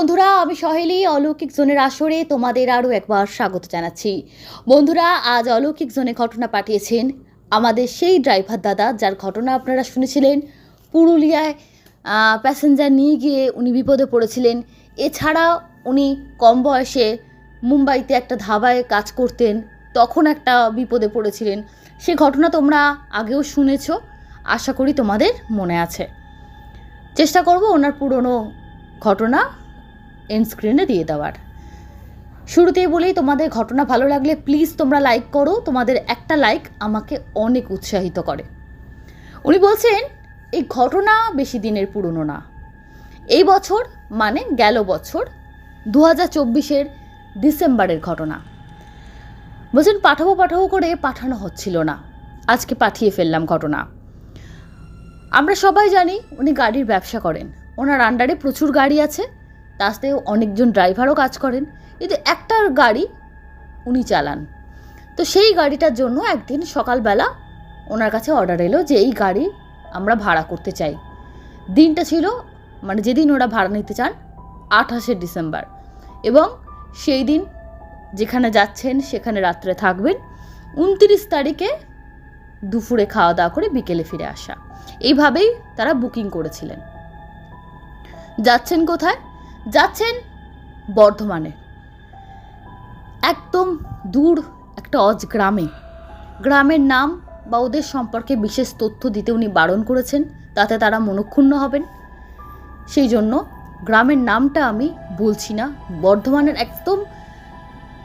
বন্ধুরা, আমি সহেলি, অলৌকিক জোনের আসরে তোমাদের আরও একবার স্বাগত জানাচ্ছি। বন্ধুরা, আজ অলৌকিক জোনে ঘটনা পাঠিয়েছেন আমাদের সেই ড্রাইভার দাদা, যার ঘটনা আপনারা শুনেছিলেন। পুরুলিয়ায় প্যাসেঞ্জার নিয়ে গিয়ে উনি বিপদে পড়েছিলেন। এছাড়া উনি কম বয়সে মুম্বাইতে একটা ধাবায় কাজ করতেন, তখন একটা বিপদে পড়েছিলেন। সে ঘটনা তোমরা আগেও শুনেছো, আশা করি তোমাদের মনে আছে। চেষ্টা করব ওনার পুরনো ঘটনা এন্ড স্ক্রিনে দিয়ে দেওয়ার। শুরুতেই বলেই তোমাদের ঘটনা ভালো লাগলে প্লিজ তোমরা লাইক করো। তোমাদের একটা লাইক আমাকে অনেক উৎসাহিত করে। উনি বলছেন, এই ঘটনা বেশি দিনের পুরনো না। এই বছর মানে গেল বছর দু হাজার চব্বিশের ডিসেম্বরের ঘটনা। বলছেন, পাঠাবো পাঠাবো করে পাঠানো হচ্ছিল না। আজকে পাঠিয়ে ফেললাম ঘটনা। আমরা সবাই জানি উনি গাড়ির ব্যবসা করেন। ওনার আন্ডারে প্রচুর গাড়ি আছে। সাথে অনেকজন ড্রাইভারও কাজ করেন। কিন্তু একটা গাড়ি উনি চালান। তো সেই গাড়িটার জন্য একদিন সকালবেলা ওনার কাছে অর্ডার এলো যে এই গাড়ি আমরা ভাড়া করতে চাই। দিনটা ছিল মানে যেদিন ওরা ভাড়া নিতে চান, আঠাশে ডিসেম্বর। এবং সেই দিন যেখানে যাচ্ছেন, সেখানে রাত্রে থাকবেন, উনত্রিশ তারিখে দুপুরে খাওয়া দাওয়া করে বিকেলে ফিরে আসা। এইভাবেই তারা বুকিং করেছিলেন। যাচ্ছেন কোথায়? যাচ্ছেন বর্ধমানে। একদম দূর একটা অজ গ্রামে গ্রামের নাম বা ওদের সম্পর্কে বিশেষ তথ্য দিতে উনি বারণ করেছেন, তাতে তারা মনক্ষুণ্ণ হবেন। সেই জন্য গ্রামের নামটা আমি বলছি না, বর্ধমানের একদম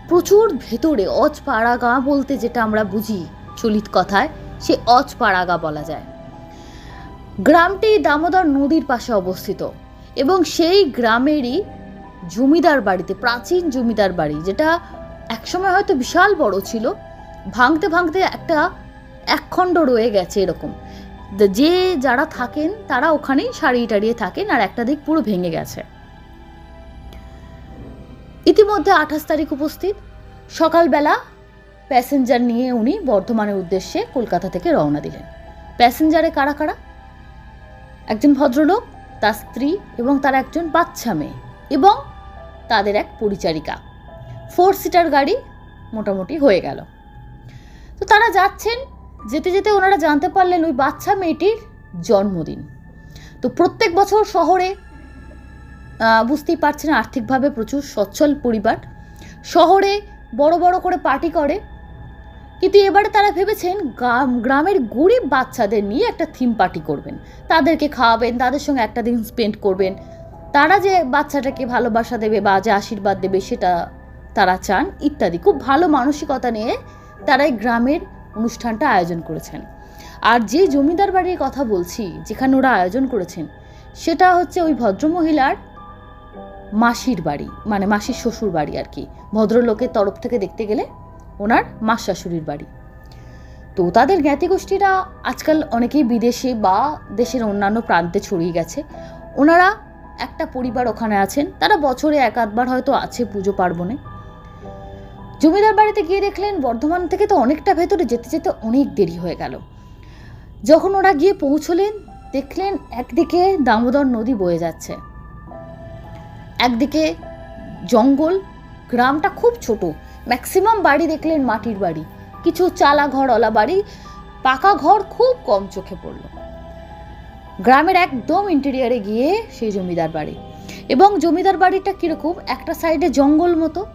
প্রচুর ভেতরে অজপাড়াগা বলতে যেটা আমরা বুঝি চলিত কথায়, সে অজপাড়াগা বলা যায়। গ্রামটি দামোদর নদীর পাশে অবস্থিত। এবং সেই গ্রামেরই জমিদার বাড়িতে, প্রাচীন জমিদার বাড়ি, যেটা একসময় হয়তো বিশাল বড় ছিল, ভাঙতে ভাঙতে একটা একখণ্ড রয়ে গেছে এরকম। যে যারা থাকেন, তারা ওখানেই সারিয়ে টারিয়ে থাকেন আর একটা দিক পুরো ভেঙে গেছে। ইতিমধ্যে আঠাশ তারিখ উপস্থিত। সকালবেলা প্যাসেঞ্জার নিয়ে উনি বর্ধমানের উদ্দেশ্যে কলকাতা থেকে রওনা দিলেন। প্যাসেঞ্জারে কারা কারা? একজন ভদ্রলোক তার স্ত্রী এবং তার একজন বাচ্চা মেয়ে এবং তাদের এক পরিচারিকা। ফোর সিটার গাড়ি মোটামুটি হয়ে গেল। তো তারা যাচ্ছেন, যেতে যেতে ওনারা জানতে পারলেন ওই বাচ্চা মেয়েটির জন্মদিন। তো প্রত্যেক বছর শহরে বুঝতেই পারছেন আর্থিকভাবে প্রচুর সচ্ছল পরিবার। শহরে বড় বড় করে পার্টি করে কিন্তু এবারে তারা ভেবেছেন গ্রাম- গ্রামের গরিব বাচ্চাদের নিয়ে একটা থিম পার্টি করবেন। তাদেরকে খাওয়াবেন, তাদের সঙ্গে একটা দিন স্পেন্ড করবেন। তারা যে বাচ্চাটাকে ভালোবাসা দেবে বা যে আশীর্বাদ দেবে সেটা তারা চান, ইত্যাদি। খুব ভালো মানসিকতা নিয়ে তারা এই গ্রামের অনুষ্ঠানটা আয়োজন করেছেন। আর যে জমিদার বাড়ির কথা বলছি, যেখানে ওরা আয়োজন করেছেন, সেটা হচ্ছে ওই ভদ্রমহিলার মাসির বাড়ি মানে মাসির শ্বশুর বাড়ি আর কি। ভদ্রলোকের তরফ থেকে দেখতে গেলে ওনার মাস শাশুড়ির বাড়ি। তো তাদের জ্ঞাতি গোষ্ঠীরা আজকাল অনেকেই বিদেশে বা দেশের অন্যান্য প্রান্তে ছড়িয়ে গেছে। ওনারা একটা পরিবার ওখানে আছেন, তারা বছরে এক আধবার হয়তো আছে পুজো পার্বণে। জমিদার বাড়িতে গিয়ে দেখলেন, বর্ধমান থেকে তো অনেকটা ভেতরে যেতে যেতে অনেক দেরি হয়ে গেল। যখন ওরা গিয়ে পৌঁছলেন, দেখলেন একদিকে দামোদর নদী বয়ে যাচ্ছে। একদিকে জঙ্গল, গ্রামটা খুব ছোট। ম্যাক্সিমাম বাড়ি দেখলেন মাটির বাড়ি। কিছু চালা ঘরওয়ালা বাড়ি পাকা ঘর খুব কম চোখে পড়ল। গ্রামের একদম ইন্টেরিয়ারে গিয়ে সেই জমিদার বাড়ি। এবং জমিদার বাড়িটা কীরকম? একটা সাইডে জঙ্গল মতো,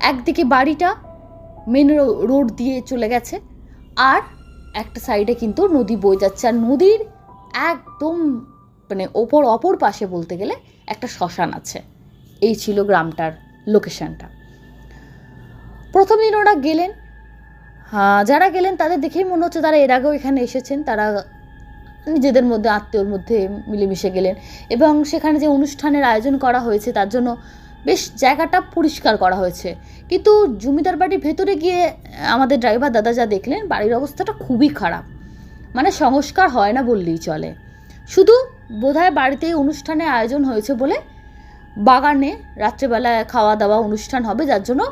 একদিকে বাড়িটা মেন রোড দিয়ে চলে গেছে, আর একটা সাইডে কিন্তু নদী বয়ে যাচ্ছে। আর নদীর একদম মানে ওপর, অপর পাশে বলতে গেলে একটা শ্মশান আছে। এই ছিল গ্রামটার লোকেশনটা প্রথম দিন ওরা গেলেন। হ্যাঁ যারা গেলেন, তাদের দেখেই মনে হচ্ছে তারা এর আগেও এখানে এসেছেন। তারা নিজেদের মধ্যে, আত্মীয়র মধ্যে মিলেমিশে গেলেন। এবং সেখানে যে অনুষ্ঠানের আয়োজন করা হয়েছে, তার জন্য বেশ জায়গাটা পরিষ্কার করা হয়েছে। কিন্তু জমিদার বাড়ির ভেতরে গিয়ে আমাদের ড্রাইভার দাদা যা দেখলেন, বাড়ির অবস্থাটা খুবই খারাপ। মানে সংস্কার হয় না বললেই চলে। শুধু বোধহয় বাড়িতেই অনুষ্ঠানের আয়োজন হয়েছে বলে বাগানে রাত্রেবেলায় খাওয়া দাওয়া অনুষ্ঠান হবে, যার জন্য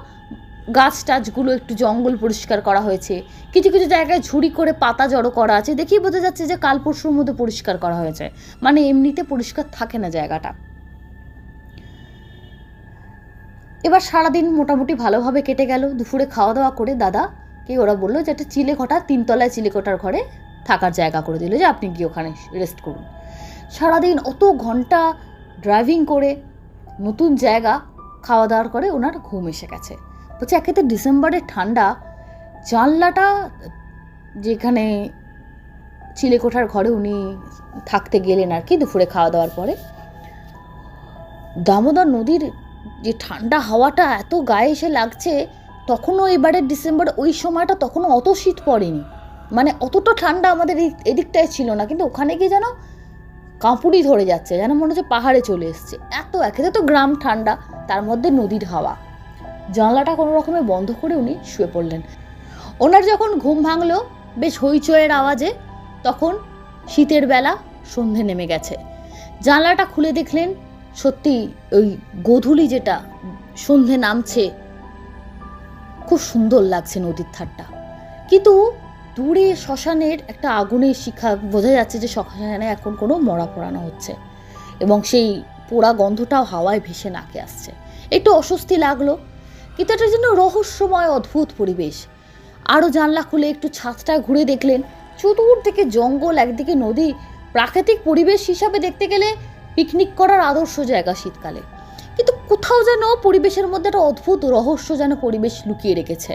গাছ টাছগুলো একটু জঙ্গল পরিষ্কার করা হয়েছে। কিছু কিছু জায়গায় ঝুড়ি করে পাতা জড়ো করা আছে। দেখেই বোঝা যাচ্ছে যে কাল পরশুর মধ্যে পরিষ্কার করা হয়েছে। মানে এমনিতে পরিষ্কার থাকে না জায়গাটা। এবার সারাদিন মোটামুটি ভালোভাবে কেটে গেল। দুপুরে খাওয়া দাওয়া করে দাদা কে ওরা বলল যে একটা চিলে ঘটা তিনতলায় চিলে কোটার ঘরে থাকার জায়গা করে দিল। যে আপনি গিয়ে ওখানে রেস্ট করুন। সারাদিন অত ঘণ্টা ড্রাইভিং করে নতুন জায়গা খাওয়া দাওয়ার করে ওনার ঘুম এসে গেছে। বলছে, একে তো ডিসেম্বরের ঠান্ডা। জানলাটা যেখানে চিলেকোঠার ঘরে উনি থাকতে গেলেন আর কি দুপুরে খাওয়া দাওয়ার পরে, দামোদর নদীর যে ঠান্ডা হাওয়াটা এত গায়ে এসে লাগছে, তখনও এবারের ডিসেম্বর ওই সময়টা তখনও অত শীত পড়েনি। মানে অতটা ঠান্ডা আমাদের এদিকটায় ছিল না, কিন্তু ওখানে গিয়ে যেন কাঁপুরি ধরে যাচ্ছে, যেন মনে হচ্ছে পাহাড়ে চলে এসছে। এত একেতে তো গ্রাম ঠান্ডা, তার মধ্যে নদীর হাওয়া। জানলাটা কোনো রকমে বন্ধ করে উনি শুয়ে পড়লেন। ওনার যখন ঘুম ভাঙলো, বেশ হইচয়ের আওয়াজে, তখন শীতের বেলা সন্ধে নেমে গেছে। জানলাটা খুলে দেখলেন, সত্যি ওই গোধূলি যেটা, সন্ধে নামছে, খুব সুন্দর লাগছে নদীর ধারটা। কিন্তু দূরে শ্মশানের একটা আগুনের শিখা বোঝা যাচ্ছে যে শ্মশানে এখন কোনো মরা পোড়ানো হচ্ছে এবং সেই পোড়া গন্ধটাও হাওয়ায় ভেসে নাকে আসছে। একটু অস্বস্তি লাগল কিন্তু এটা যেন রহস্যময় অদ্ভুত পরিবেশ। আরও জানলা খুলে একটু ছাদটা ঘুরে দেখলেন চতুর থেকে জঙ্গল, একদিকে নদী। প্রাকৃতিক পরিবেশ হিসাবে দেখতে গেলে পিকনিক করার আদর্শ জায়গা শীতকালে। কিন্তু কোথাও যেন পরিবেশের মধ্যে একটা অদ্ভুত রহস্য যেন পরিবেশ লুকিয়ে রেখেছে,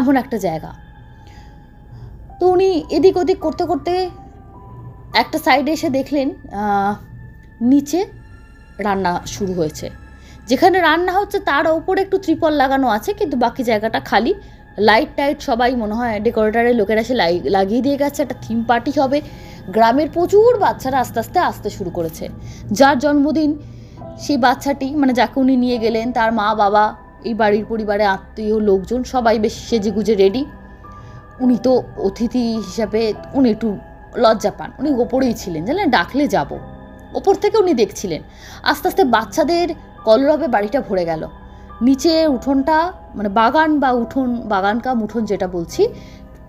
এমন একটা জায়গা। তো উনি এদিক ওদিক করতে করতে একটা সাইডে এসে দেখলেন নিচে রান্না শুরু হয়েছে। যেখানে রান্না হচ্ছে তার ওপরে একটু ত্রিপল লাগানো আছে, কিন্তু বাকি জায়গাটা খালি। লাইট টাইট সবাই মনে হয় ডেকোরেটারের লোকেরা সে লাগিয়ে দিয়ে গেছে, একটা থিম পার্টি হবে। গ্রামের প্রচুর বাচ্চারা আস্তে আস্তে আসতে শুরু করেছে। যার জন্মদিন সেই বাচ্চাটি মানে যাকে উনি নিয়ে গেলেন, তার মা, বাবা, এই বাড়ির পরিবারে আত্মীয়, লোকজন সবাই বেশ সেজে গুজে রেডি উনি তো অতিথি হিসাবে উনি একটু লজ্জা পান। উনি ওপরেই ছিলেন জানেন ডাকলে যাব। ওপর থেকে উনি দেখছিলেন। আস্তে আস্তে বাচ্চাদের কলরবে বাড়িটা ভরে গেল। নিচে উঠোনটা মানে বাগান বা উঠোন, বাগান কাম উঠোন যেটা বলছি,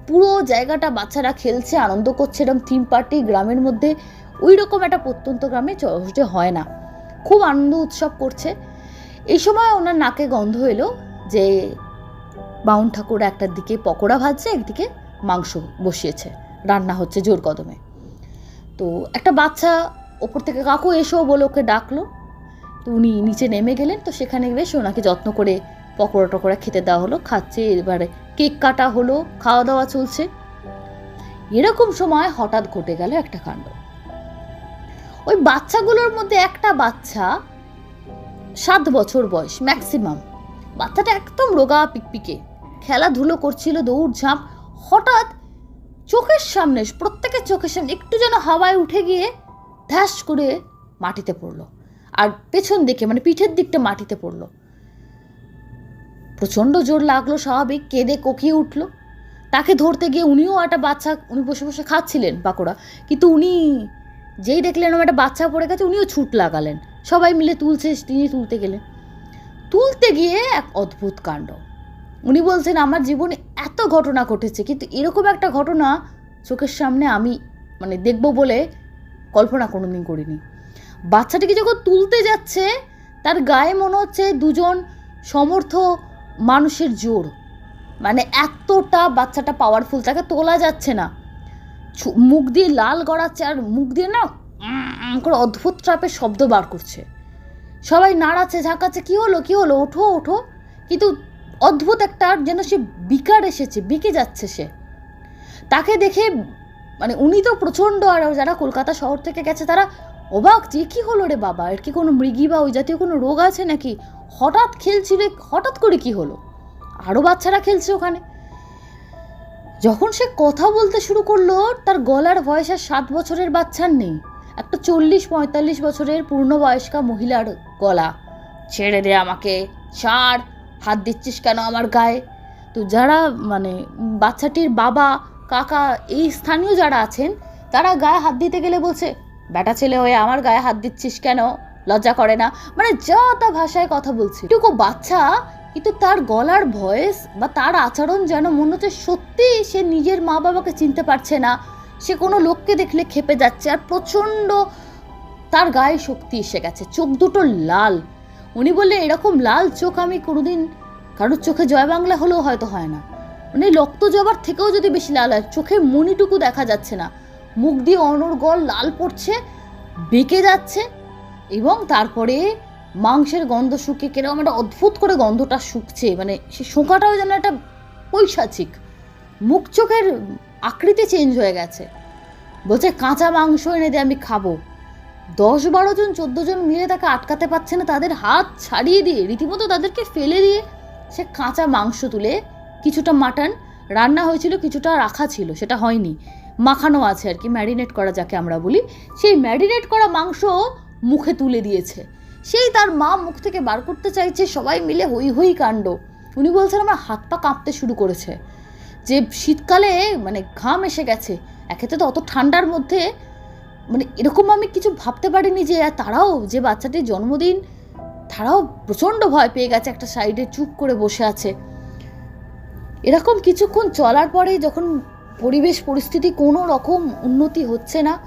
পুরো জায়গাটা বাচ্চারা খেলছে, আনন্দ করছে এরকম থিম পার্টি গ্রামের মধ্যে ওই রকম একটা প্রত্যন্ত গ্রামে চহটে হয় না। খুব আনন্দ উৎসব করছে। এই সময় ওনার নাকে গন্ধ এলো যে বাউন ঠাকুর একটার দিকে পকোড়া ভাজছে, একদিকে মাংস বসিয়েছে। রান্না হচ্ছে জোর কদমে। তো একটা বাচ্চা ওপর থেকে কাকু এসো বলে ওকে ডাকলো। তো উনি নিচে নেমে গেলেন, তো সেখানে বেশ ওনাকে যত্ন করে পকোড়া টকোড়া খেতে দেওয়া হলো, খাচ্ছে, এবারে কেক কাটা হলো, খাওয়া দাওয়া চলছে। এরকম সময় হঠাৎ ঘটে গেল একটা কাণ্ড। ওই বাচ্চাগুলোর মধ্যে একটা বাচ্চা সাত বছর বয়স ম্যাক্সিমাম বাচ্চাটা একদম রোগা পিকপিকে। খেলাধুলো করছিল দৌড়ঝাঁপ হঠাৎ চোখের সামনে, প্রত্যেকের চোখের সামনে একটু যেন হাওয়ায় উঠে গিয়ে ধ্যাস করে মাটিতে পড়ল। আর পেছন দিকে মানে পিঠের দিকটা মাটিতে পড়ল। প্রচণ্ড জোর লাগল, স্বাভাবিক, কেঁদে কোকিয়ে উঠল। তাকে ধরতে গিয়ে উনিও একটা বাচ্চা, উনি বসে বসে খাচ্ছিলেন পাকোড়া কিন্তু উনি যেই দেখলেন আমার একটা বাচ্চা পড়ে গেছে, উনিও ছুট লাগালেন। সবাই মিলে তুলছে, তিনি তুলতে গেলেন। তুলতে গিয়ে এক অদ্ভুত কাণ্ড। উনি বলছেন, আমার জীবনে এত ঘটনা ঘটেছে, কিন্তু এরকম একটা ঘটনা চোখের সামনে আমি মানে দেখব বলে কল্পনা কোনোদিন করিনি। বাচ্চাটিকে যখন তুলতে যাচ্ছে, তার গায়ে মনে হচ্ছে দুজন সমর্থ মানুষের জোর। মানে এতটা বাচ্চাটা পাওয়ারফুল তাকে তোলা যাচ্ছে না। মুখ দিয়ে লাল গড়াচ্ছে আর মুখ দিয়ে না করে অদ্ভুত ট্রাপের শব্দ বার করছে। সবাই নাড়াচ্ছে, ঝাঁকাচ্ছে, কি হলো কি হলো? ওঠো ওঠো। কিন্তু অদ্ভুত একটা যেন সে বিকার এসেছে, বিকে যাচ্ছে সে। তাকে দেখে মানে উনি তো প্রচণ্ড আর যারা কলকাতা শহর থেকে গেছে, তারা অবাক যে কি হলো রে বাবা? এর কি কোনো মৃগী বা ওই জাতীয় কোনো রোগ আছে নাকি? হঠাৎ খেলছিল হঠাৎ করে কি হলো? আরও বাচ্চারা খেলছে ওখানে। যখন সে কথা বলতে শুরু করল, তার গলার বয়স আর সাত বছরের বাচ্চার নেই। একটা চল্লিশ, পঁয়তাল্লিশ বছরের পূর্ণবয়স্কা মহিলার গলা। ছেড়ে দে আমাকে, ছাড়, হাত দিচ্ছিস কেন আমার গায়ে? তো যারা মানে বাচ্চাটির বাবা, কাকা এই স্থানীয় যারা আছেন, তারা গায়ে হাত দিতে গেলে বলছে বেটা ছেলে হয়ে আমার গায়ে হাত দিচ্ছিস কেন? লজ্জা করে না? মানে যা তা ভাষায় কথা বলছি, টুকু বাচ্চা, কিন্তু তার গলার ভয়েস বা তার আচরণ যেন মনে হচ্ছে সত্যি সে নিজের মা বাবাকে চিনতে পারছে না। সে কোনো লোককে দেখলে খেপে যাচ্ছে আর প্রচণ্ড তার গায়ে শক্তি এসে গেছে, চোখ দুটো লাল। উনি বললে, এরকম লাল চোখ আমি কোনোদিন কারোর চোখে জয় বাংলা হলেও হয়তো হয় না। মানে রক্ত জবার থেকেও যদি বেশি লাল হয়, চোখের মনিটুকু দেখা যাচ্ছে না। মুখ দিয়ে অনর্গল লাল পড়ছে, বেঁকে যাচ্ছে এবং তারপরে মাংসের গন্ধ শুকিয়ে কীরকম একটা অদ্ভুত করে গন্ধটা শুকছে। মানে সে শোঁকাটাও যেন একটা পৈশাচিক। মুখ চোখের আকৃতি চেঞ্জ হয়ে গেছে। বলছে, কাঁচা মাংস এনে দিয়ে আমি খাব। দশ বারো জন, চোদ্দ জন মিলে তাকে আটকাতে পারছে না, তাদের হাত ছাড়িয়ে দিয়ে, রীতিমতো তাদেরকে ফেলে দিয়ে সে কাঁচা মাংস তুলে কিছুটা মাটন রান্না হয়েছিল, কিছুটা রাখা ছিল, সেটা হয়নি। মাখানো আছে আর কি ম্যারিনেট করা যাকে আমরা বলি। সেই ম্যারিনেট করা মাংস মুখে তুলে দিয়েছে। সেই তার মা মুখ থেকে বার করতে চাইছে, সবাই মিলে হই হই কাণ্ড। উনি বলছেন, আমার হাত পা কাঁপতে শুরু করেছে। যে শীতকালে মানে ঘাম এসে গেছে, একেতে তো অত ঠান্ডার মধ্যে মানে এরকম আমি কিছু ভাবতে পারিনি যে তারাও, যে বাচ্চাটির জন্মদিন, তারাও প্রচণ্ড ভয় পেয়ে গেছে, একটা সাইডে চুপ করে বসে আছে। এরকম কিছুক্ষণ চলার পরে যখন পরিবেশ পরিস্থিতি কোনো রকম উন্নতি হচ্ছে না।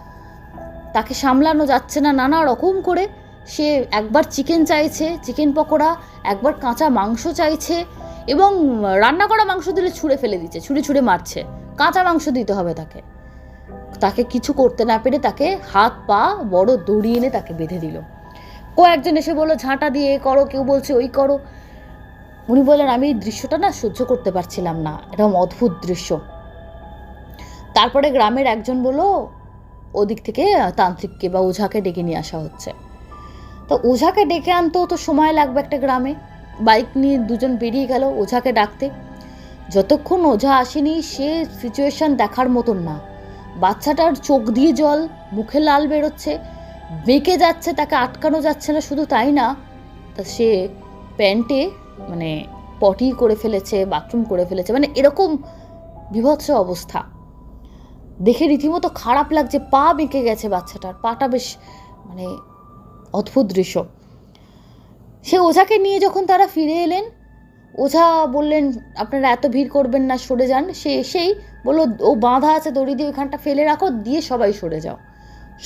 তাকে সামলানো যাচ্ছে না নানা রকম করে। সে একবার চিকেন চাইছে চিকেন পকোড়া, একবার কাঁচা মাংস চাইছে এবং রান্না করা মাংস দিলে ছুঁড়ে ফেলে দিচ্ছে, ছুঁড়ে ছুঁড়ে মারছে। কাঁচা মাংস দিতে হবে তাকে। তাকে কিছু করতে না পেরে তাকে হাত পা বড় দড়ি এনে তাকে বেঁধে দিল। কয়েকজন এসে বলল, ঝাঁটা দিয়ে এ করো, কেউ বলছে ওই করো। উনি বললেন, আমি এই দৃশ্যটা না সহ্য করতে পারছিলাম না। এরকম অদ্ভুত দৃশ্য। তারপরে গ্রামের একজন বলল, ওদিক থেকে তান্ত্রিককে বা ওঝাকে ডেকে নিয়ে আসা হচ্ছে। তো ওঝাকে ডেকে আনতেও তো সময় লাগবে একটা গ্রামে। বাইক নিয়ে দুজন বেরিয়ে গেল ওঝাকে ডাকতে। যতক্ষণ ওঝা আসেনি, সে সিচুয়েশন দেখার মতন না। বাচ্চাটার চোখ দিয়ে জল, মুখে লাল বেরোচ্ছে। বেঁকে যাচ্ছে, তাকে আটকানো যাচ্ছে না, শুধু তাই না, তা সে প্যান্টে মানে পটি করে ফেলেছে, বাথরুম করে ফেলেছে মানে এরকম বিভৎস অবস্থা। দেখে রীতিমতো খারাপ লাগছে, পা বেঁকে গেছে বাচ্চাটার। পাটা বেশ মানে অদ্ভুত দৃশ্য। সে ওঝাকে নিয়ে যখন তারা ফিরে এলেন, ওঝা বললেন, আপনারা এত ভিড় করবেন না, সরে যান। সে এসেই বলল, ও বাঁধা আছে, দড়ি দিয়ে ওইখানটা ফেলে রাখো, দিয়ে সবাই সরে যাও।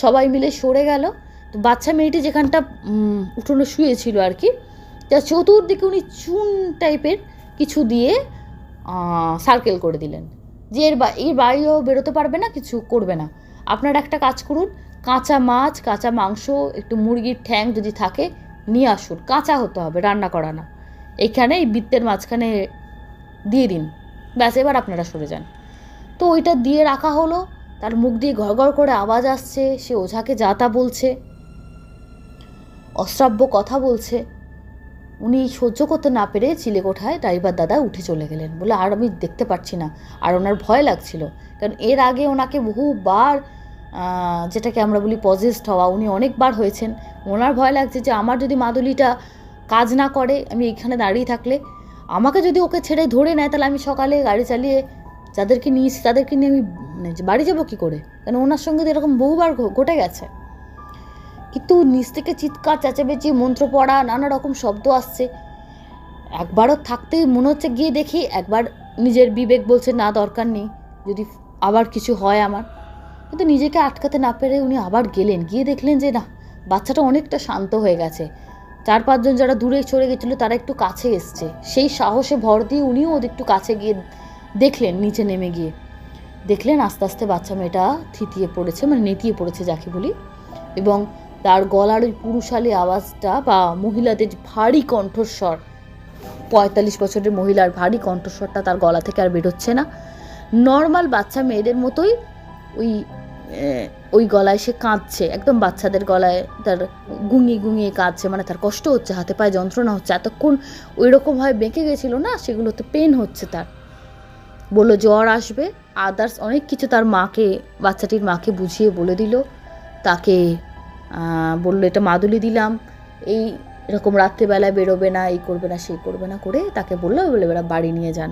সবাই মিলে সরে গেল। তো বাচ্চা মেয়েটি যেখানটা উঠোনে শুয়েছিল আর কি যা চতুর্দিকে উনি চুন টাইপের কিছু দিয়ে সার্কেল করে দিলেন। যে এর বা- এর বাইরেও বেরোতে পারবে না, কিছু করবে না। আপনারা একটা কাজ করুন, কাঁচা মাছ, কাঁচা মাংস, একটু মুরগির ঠ্যাং যদি থাকে, নিয়ে আসুন। কাঁচা হতে হবে, রান্না করা না। এইখানে এই বৃত্তের মাঝখানে দিয়ে দিন। ব্যাস, এবার আপনারা সরে যান। তো ওইটা দিয়ে রাখা হলো। তার মুখ দিয়ে গড়গড় করে আওয়াজ আসছে। সে ওঝাকে যাতা বলছে। অশ্রাব্য কথা বলছে। উনি সহ্য করতে না পেরে চিলেকোঠায় ড্রাইভার দাদা উঠে চলে গেলেন। বলে, আর আমি দেখতে পাচ্ছি না। আর ওনার ভয় লাগছিল। কারণ এর আগে ওনাকে বহুবার যেটাকে আমরা বলি পজেস্ট হওয়া, উনি অনেকবার হয়েছেন। ওনার ভয় লাগছে যে, আমার যদি মাদুলিটা কাজ না করে, আমি এখানে দাঁড়িয়ে থাকলে, আমাকে যদি ওকে ছেড়ে ধরে নেয়, তাহলে আমি সকালে গাড়ি চালিয়ে যাদেরকে নিয়েছি, তাদেরকে নিয়ে আমি মানে বাড়ি যাব কী করে? কারণ ওনার সঙ্গে তো এরকম বহুবার ঘটে গেছে। কিন্তু নিচ থেকে চিৎকার, চেঁচামেচি, মন্ত্র পড়া, নানা রকম শব্দ আসছে। একবারও থাকতেই মনে হচ্ছে গিয়ে দেখি একবার নিজের বিবেক বলছে, না, দরকার নেই। যদি আবার কিছু হয় আমার। কিন্তু নিজেকে আটকাতে না পেরে উনি আবার গেলেন। গিয়ে দেখলেন যে, না, বাচ্চাটা অনেকটা শান্ত হয়ে গেছে। চার, পাঁচজন যারা দূরে চলে গেছিল, তারা একটু কাছে এসছে। সেই সাহসে ভর দিয়ে উনিও ওদের একটু কাছে গিয়ে দেখলেন, নিচে নেমে গিয়ে। দেখলেন আস্তে আস্তে বাচ্চা মেয়েটা থিতিয়ে পড়েছে মানে নেতিয়ে পড়েছে যাকে বলি। এবং তার গলার ওই পুরুষালী আওয়াজটা বা মহিলাদের ভারী কণ্ঠস্বর। পঁয়তাল্লিশ বছরের মহিলার ভারী কণ্ঠস্বরটা তার গলা থেকে আর বেরোচ্ছে না। নর্মাল বাচ্চা মেয়েদের মতোই ওই ওই গলায় সে কাঁদছে। একদম বাচ্চাদের গলায় তার গুঙিয়ে গুঙিয়ে কাঁদছে। মানে তার কষ্ট হচ্ছে, হাতে পায়ে যন্ত্রণা হচ্ছে। এতক্ষণ ওই রকমভাবে বেঁকে গেছিল না, সেগুলোতে পেন হচ্ছে তার। বলল, জ্বর আসবে। আদার্স অনেক কিছু তার মাকে, বাচ্চাটির মাকে বুঝিয়ে বলে দিল। তাকে বলল, এটা মাদুলি দিলাম। এই এরকম রাত্রেবেলায় বেরোবে না, এই করবে না, সেই করবে না, করে তাকে বলল বলে এবার বাড়ি নিয়ে যান।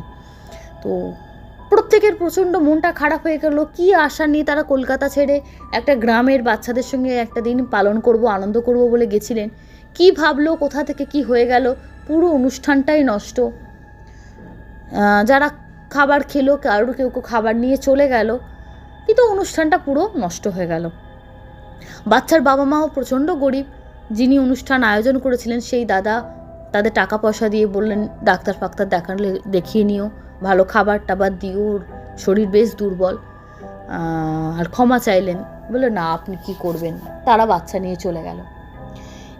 তো প্রত্যেকের প্রচণ্ড মনটা খারাপ হয়ে গেল। কী আশা নিয়ে তারা কলকাতা ছেড়ে একটা গ্রামের বাচ্চাদের সঙ্গে একটা দিন পালন করব, আনন্দ করব বলে গেছিলেন? কি ভাবলো, কোথা থেকে কি হয়ে গেল? পুরো অনুষ্ঠানটাই নষ্ট। যারা খাবার খেলো, কারোর কেউ কেউ খাবার নিয়ে চলে গেল, কিন্তু অনুষ্ঠানটা পুরো নষ্ট হয়ে গেল। বাচ্চার বাবা মাও প্রচণ্ড গরিব। যিনি অনুষ্ঠান আয়োজন করেছিলেন, সেই দাদা তাদের টাকা পয়সা দিয়ে বললেন ডাক্তার ফাক্তার দেখালে দেখিয়ে নিও। ভালো খাবার টাবার দিও শরীর বেশ দুর্বল। আর ক্ষমা চাইলেন। বলল না, আপনি কি করবেন? তারা বাচ্চা নিয়ে চলে গেল।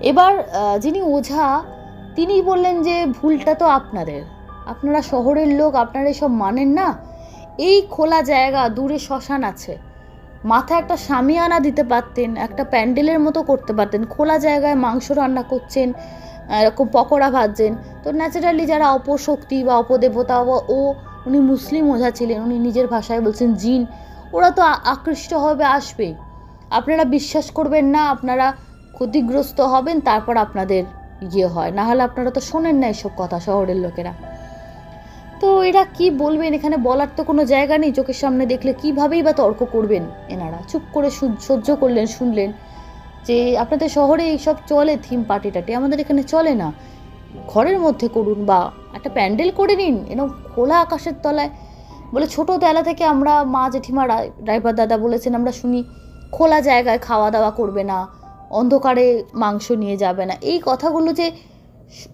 এবার যিনি ওঝা, তিনি বললেন যে, ভুলটা তো আপনাদের। আপনারা শহরের লোক, আপনারা এসব মানেন না। এই খোলা জায়গা, দূরে শ্মশান আছে। মাথায় একটা সামিয়ানা দিতে পারতেন, একটা প্যান্ডেলের মতো করতে পারতেন, খোলা জায়গায় মাংস রান্না করছেন এরকম পকোড়া ভাজছেন। তো ন্যাচারালি যারা অপশক্তি বা অপদেবতা বা ও, উনি মুসলিম ওঝা ছিলেন, উনি নিজের ভাষায় বলছেন জিন, ওরা তো আকৃষ্ট হবে আসবেই আপনারা বিশ্বাস করবেন না, আপনারা ক্ষতিগ্রস্ত হবেন, তারপর আপনাদের ইয়ে হয়। না হলে আপনারা তো শোনেন না এসব কথা শহরের লোকেরা। তো এরা কি বলবেন? এখানে বলার তো কোনো জায়গা নেই। চোখের সামনে দেখলে কিভাবেই বা তর্ক করবেন এনারা? চুপ করে সহ্য করলেন, শুনলেন যে আপনাদের শহরে এইসব চলে থিম পার্টি টাটি আমাদের এখানে চলে না। ঘরের মধ্যে করুন বা একটা প্যান্ডেল করে নিন এরকম খোলা আকাশের তলায়। বলে ছোটো বেলা থেকে আমরা, মা জেঠিমা ড্রাইভার দাদা বলেছেন, আমরা শুনি, খোলা জায়গায় খাওয়া দাওয়া করবে না, অন্ধকারে মাংস নিয়ে যাবে না। এই কথাগুলো যে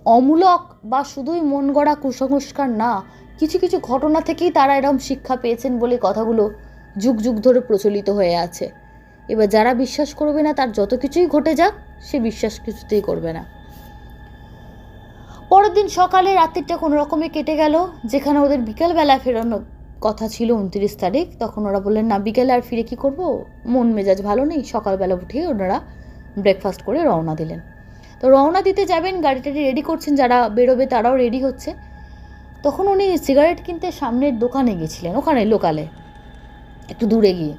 অমূলক বা শুধুই মন গড়া কুসংস্কার না, কিছু কিছু ঘটনা থেকেই তারা এরকম শিক্ষা পেয়েছেন বলে কথাগুলো যুগ যুগ ধরে প্রচলিত হয়ে আছে। এবার যারা বিশ্বাস করবে না, তার যত কিছুই ঘটে যাক, সে বিশ্বাস কিছুতেই করবে না। পরের দিন সকালে রাত্রিটা কোনো রকমে কেটে গেল, যেখানে ওদের বিকেলবেলা ফেরানোর কথা ছিল উনত্রিশ তারিখ। তখন ওরা বললেন, না, বিকেলে আর ফিরে কি করব? মন মেজাজ ভালো নেই। সকালবেলা উঠে ওনারা ব্রেকফাস্ট করে রওনা দিলেন। তো রওনা দিতে যাবেন গাড়িটাটি রেডি করছেন যারা বেরোবে তারাও রেডি হচ্ছে। তখন উনি সিগারেট কিনতে সামনের দোকানে গেছিলেন, ওখানে লোকালে একটু দূরে গিয়ে।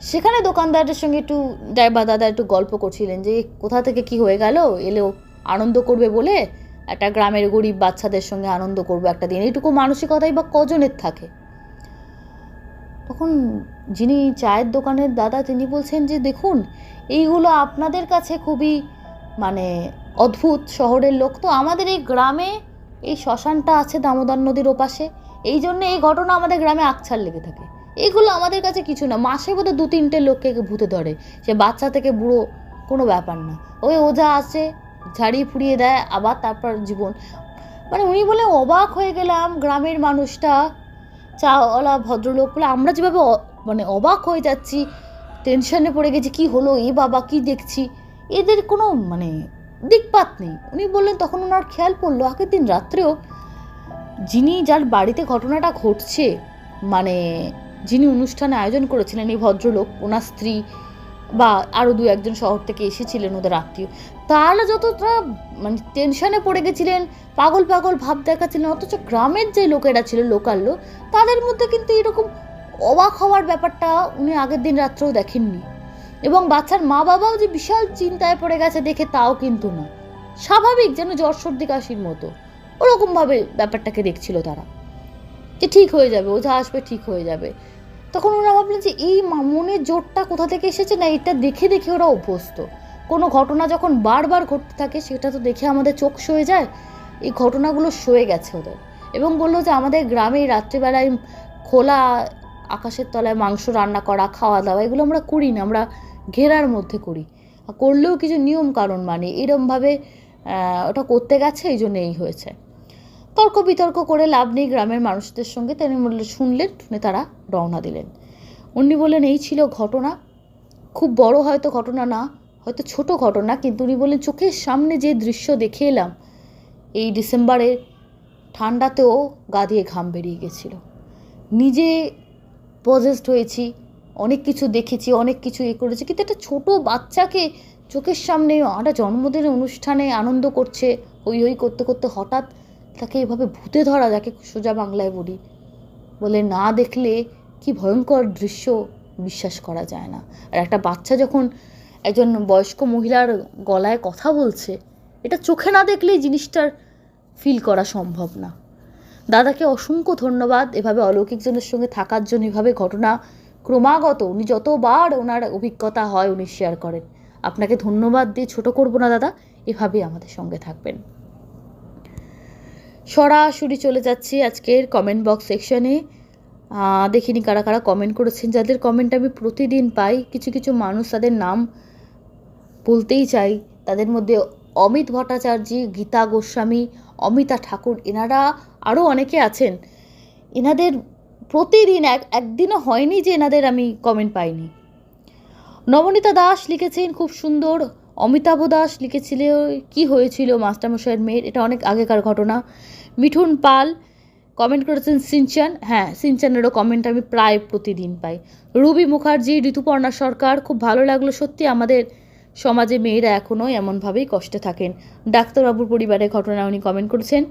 সেখানে দোকানদারের সঙ্গে একটু ড্রাইভার দাদা একটু গল্প করছিলেন যে কোথা থেকে কি হয়ে গেল? এলেও আনন্দ করবে বলে একটা গ্রামের গরিব বাচ্চাদের সঙ্গে আনন্দ করব একটা দিন। এইটুকু মানসিকতাই বা কজনের থাকে? তখন যিনি চায়ের দোকানের দাদা, তিনি বলছেন যে, দেখুন, এইগুলো আপনাদের কাছে খুবই অদ্ভুত শহরের লোক। তো আমাদের এই গ্রামে এই শ্মশানটা আছে দামোদর নদীর ওপাশে। এই জন্য এই ঘটনা আমাদের গ্রামে আকছার লেগে থাকে। এগুলো আমাদের কাছে কিছু না। মাসে বোধহয় দু তিনটে লোককে ভূতে ধরে। সে বাচ্চা থেকে বুড়ো কোনো ব্যাপার না। ওই ওঝা আসে, ঝাড়িয়ে ফুড়িয়ে দেয়, আবার তারপর জীবন। মানে উনি বলে অবাক হয়ে গেলাম গ্রামের মানুষটা। চাওয়ালা ভদ্রলোক বলে, আমরা যেভাবে মানে অবাক হয়ে যাচ্ছি টেনশনে পড়ে গেছি, কি হলো? এ বাবা, কি দেখছি? এদের কোনো মানে দিকপাত নেই। উনি বললেন, তখন ওনার খেয়াল পড়ল, আগের দিন রাত্রেও যিনি যার বাড়িতে ঘটনাটা ঘটছে মানে যিনি অনুষ্ঠানে আয়োজন করেছিলেন এই ভদ্রলোক, ওনার স্ত্রী বা আরও দু একজন শহর থেকে এসেছিলেন ওদের আত্মীয়, তারা যতটা মানে টেনশনে পড়ে গেছিলেন, পাগল পাগল ভাব দেখাচ্ছিলেন, অথচ গ্রামের যে লোকেরা ছিল লোকাল লোক তাদের মধ্যে কিন্তু এরকম অবাক হওয়ার ব্যাপারটা উনি আগের দিন রাত্রেও দেখেননি। এবং বাচ্চার মা বাবাও যে বিশাল চিন্তায় পড়ে গেছে দেখে তাও কিন্তু না। স্বাভাবিক যেন জ্বর সর্দি কাশির মতো। ওরকমভাবে ব্যাপারটাকে দেখছিল তারা। যে ঠিক হয়ে যাবে, ওঝা আসবে, ঠিক হয়ে যাবে। তখন ওরা ভাবলেন যে এই মনের জোরটা কোথা থেকে এসেছে না এটা দেখে দেখে ওরা অভ্যস্ত। কোনো ঘটনা যখন বারবার ঘটতে থাকে সেটা তো দেখে আমাদের চোখ সয়ে যায়। এই ঘটনাগুলো সয়ে গেছে ওদের। এবং বলল যে আমাদের গ্রামে রাত্রিবেলায় খোলা আকাশের তলায় মাংস রান্না করা খাওয়া দাওয়া এগুলো আমরা করি না। আমরা ঘেরার মধ্যে করি। করলেও কিছু নিয়ম কারণ মানে এরমভাবে ওটা করতে গেছে, এই জন্য এই হয়েছে। তর্ক বিতর্ক করে লাভ নেই গ্রামের মানুষদের সঙ্গে তিনি বললেন শুনলেন, শুনে তারা রওনা দিলেন। উনি বললেন, এই ছিল ঘটনা। খুব বড় হয়তো ঘটনা না, হয়তো ছোট ঘটনা, কিন্তু উনি বললেন, চোখের সামনে যে দৃশ্য দেখে এলাম, এই ডিসেম্বরে ঠান্ডাতেও গা দিয়ে ঘাম বেরিয়ে গেছিল। নিজে পজেস্ট হয়েছি অনেক কিছু দেখেছি, অনেক কিছু এ করেছি, কিন্তু একটা ছোট বাচ্চাকে চোখের সামনে একটা জন্মদিনের অনুষ্ঠানে আনন্দ করছে, হই হই করতে করতে হঠাৎ তাকে এভাবে ভূতে ধরা, যাকে সোজা বাংলায় বলি, বলে না দেখলে কি ভয়ঙ্কর দৃশ্য বিশ্বাস করা যায় না। আর একটা বাচ্চা যখন একজন বয়স্ক মহিলার গলায় কথা বলছে, এটা চোখে না দেখলেই জিনিসটার ফিল করা সম্ভব না। দাদাকে অসংখ্য ধন্যবাদ, এভাবে অলৌকিকজনের সঙ্গে থাকার জন্য এভাবে ঘটনা ক্রমাগত উনি যতবার ওনার অভিজ্ঞতা হয় উনি শেয়ার করেন। আপনাকে ধন্যবাদ দিয়ে ছোট করব না, দাদা। এভাবেই আমাদের সঙ্গে থাকবেন। সরাসরি চলে যাচ্ছি আজকের কমেন্ট বক্স সেকশনে দেখিনি কারা কারা কমেন্ট করেছেন। যাদের কমেন্ট আমি প্রতিদিন পাই, কিছু কিছু মানুষ তাদের নাম বলতেই চাই। তাদের মধ্যে অমিত ভট্টাচার্য, গীতা গোস্বামী, অমিতা ঠাকুর, এনারা আরও অনেকে আছেন। এনাদের প্রতিদিন এক, একদিনও হয়নি যে এনাদের আমি কমেন্ট পাইনি। নবনীতা দাস লিখেছেন খুব সুন্দর, অমিতাভ দাস লিখেছিল, কি হয়েছিল মাস্টারমশাইয়ের মেয়ের, এটা অনেক আগেকার ঘটনা। মিঠুন পাল কমেন্ট করেছেন, সিনচান হ্যাঁ সিনচানেরও কমেন্ট আমি প্রায় প্রতিদিন পাই। রুবি মুখার্জি, ঋতুপর্ণা সরকার খুব ভালো লাগল, সত্যি আমাদের সমাজে মেয়েরা এখনও এমনভাবেই কষ্টে থাকেন। ডাক্তারবাবুর পরিবারের ঘটনা উনি কমেন্ট করেছেন।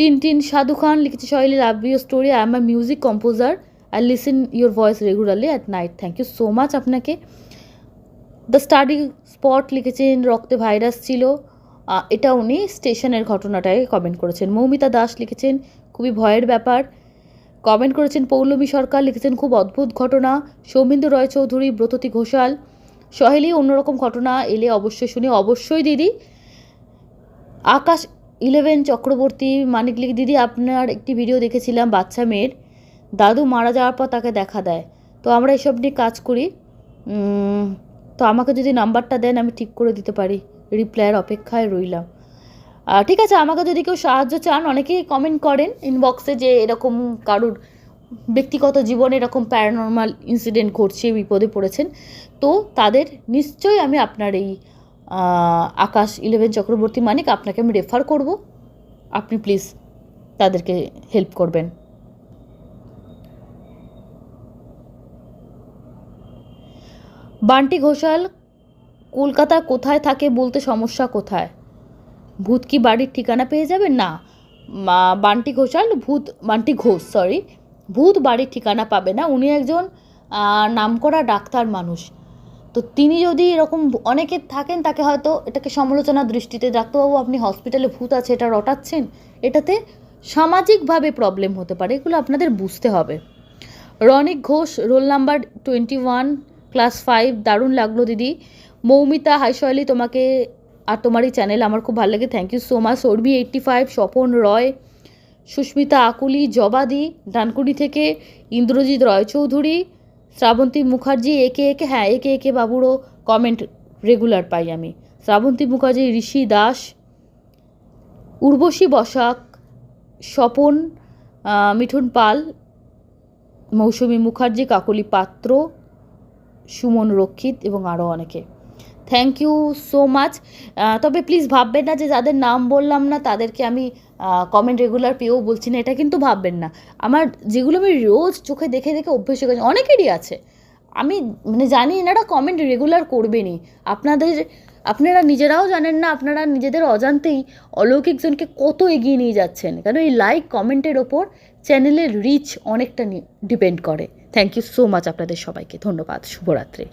টিন টিন সাধু খান লিখেছে Shoili love your story, I am a music composer, I listen your voice regularly at night. Thank you so much আপনাকে। দ্য স্টাডি স্পট লিখেছেন, রক্তে ভাইরাস ছিল। এটা উনি স্টেশনের ঘটনাটায় কমেন্ট করেছেন। মৌমিতা দাস লিখেছেন, খুবই ভয়ের ব্যাপার। কমেন্ট করেছেন, পৌলমী সরকার লিখেছেন, খুব অদ্ভুত ঘটনা। সৌমিন্দু রয় চৌধুরী, ব্রততী ঘোষাল। সহেলি অন্যরকম ঘটনা এলে অবশ্যই শুনি। অবশ্যই দিদি। আকাশ ইলেভেন চক্রবর্তী মানিক লিখ, দিদি, আপনার একটি ভিডিও দেখেছিলাম বাচ্চা মেয়ের। দাদু মারা যাওয়ার পর তাকে দেখা দেয়। তো আমরা এসব নিয়ে কাজ করি। তো আমাকে যদি নাম্বারটা দেন, আমি ঠিক করে দিতে পারি। রিপ্লাইয়ের অপেক্ষায় রইলাম। ঠিক আছে, আমাকে যদি কেউ সাহায্য চান, অনেকেই কমেন্ট করেন ইনবক্সে যে এরকম কারুর ব্যক্তিগত জীবনে এরকম প্যারানর্মাল ইনসিডেন্ট ঘটছে, বিপদে পড়েছেন। তো তাদের নিশ্চয়ই আমি আপনার এই আকাশ ইলেভেন চক্রবর্তী মানিক, আপনাকে আমি রেফার করব। আপনি প্লিজ তাদেরকে হেল্প করবেন। বান্টি ঘোষাল, কলকাতা কোথায় থাকে বলতে সমস্যা কোথায়? ভূত কি বাড়ির ঠিকানা পেয়ে যাবেন? না। বান্টি ঘোষাল, ভূত, বান্টি ঘোষ সরি ভূত বাড়ির ঠিকানা পাবে না। উনি একজন নামকরা ডাক্তার মানুষ। তো তিনি যদি এরকম অনেকে থাকেন, তাকে হয়তো এটাকে সমালোচনার দৃষ্টিতে ডাক্তারবাবু, আপনি হসপিটালে ভূত আছে, এটা রটাচ্ছেন, এটাতে সামাজিকভাবে প্রবলেম হতে পারে, এগুলো আপনাদের বুঝতে হবে। Ronik Ghosh, roll number twenty one class five দারুণ লাগল দিদি। মৌমিতা হাইশয়ালি তোমাকে আর তোমারই চ্যানেল আমার খুব ভালো লাগে থ্যাংক ইউ সো মাচ সর্বি এইট্টি ফাইভ স্বপন রয়, সুস্মিতা আকুলি, জবাদি ডানকুনি থেকে ইন্দ্রজিৎ রয়চৌধুরী শ্রাবন্তী মুখার্জি, একে একে হ্যাঁ একে একে বাবুরও কমেন্ট রেগুলার পাই আমি। শ্রাবন্তী মুখার্জি, ঋষি দাস, উর্বশী বসাক, স্বপন মিঠুন পাল, মৌসুমী মুখার্জি, কাকলি পাত্র, সুমন রক্ষিত এবং আরও অনেকে। থ্যাংক ইউ সো মাচ তবে প্লিজ ভাববেন না যে যাদের নাম বললাম না, তাদেরকে আমি কমেন্ট রেগুলার পেয়েও বলছি না, এটা কিন্তু ভাববেন না। আমার যেগুলো আমি রোজ চোখে দেখে দেখে অভ্যেস হয়ে গেছে, অনেকেরই আছে। আমি মানে জানি এনারা কমেন্ট রেগুলার করবেনই। আপনাদের, আপনারা নিজেরাও জানেন না, আপনারা নিজেদের অজান্তেই অলৌকিকজনকে কত এগিয়ে নিয়ে যাচ্ছেন। কারণ এই লাইক কমেন্টের ওপর চ্যানেলের রিচ অনেকটা ডিপেন্ড করে। থ্যাংক ইউ সো মাচ আপনাদের সবাইকে। ধন্যবাদ। শুভরাত্রি।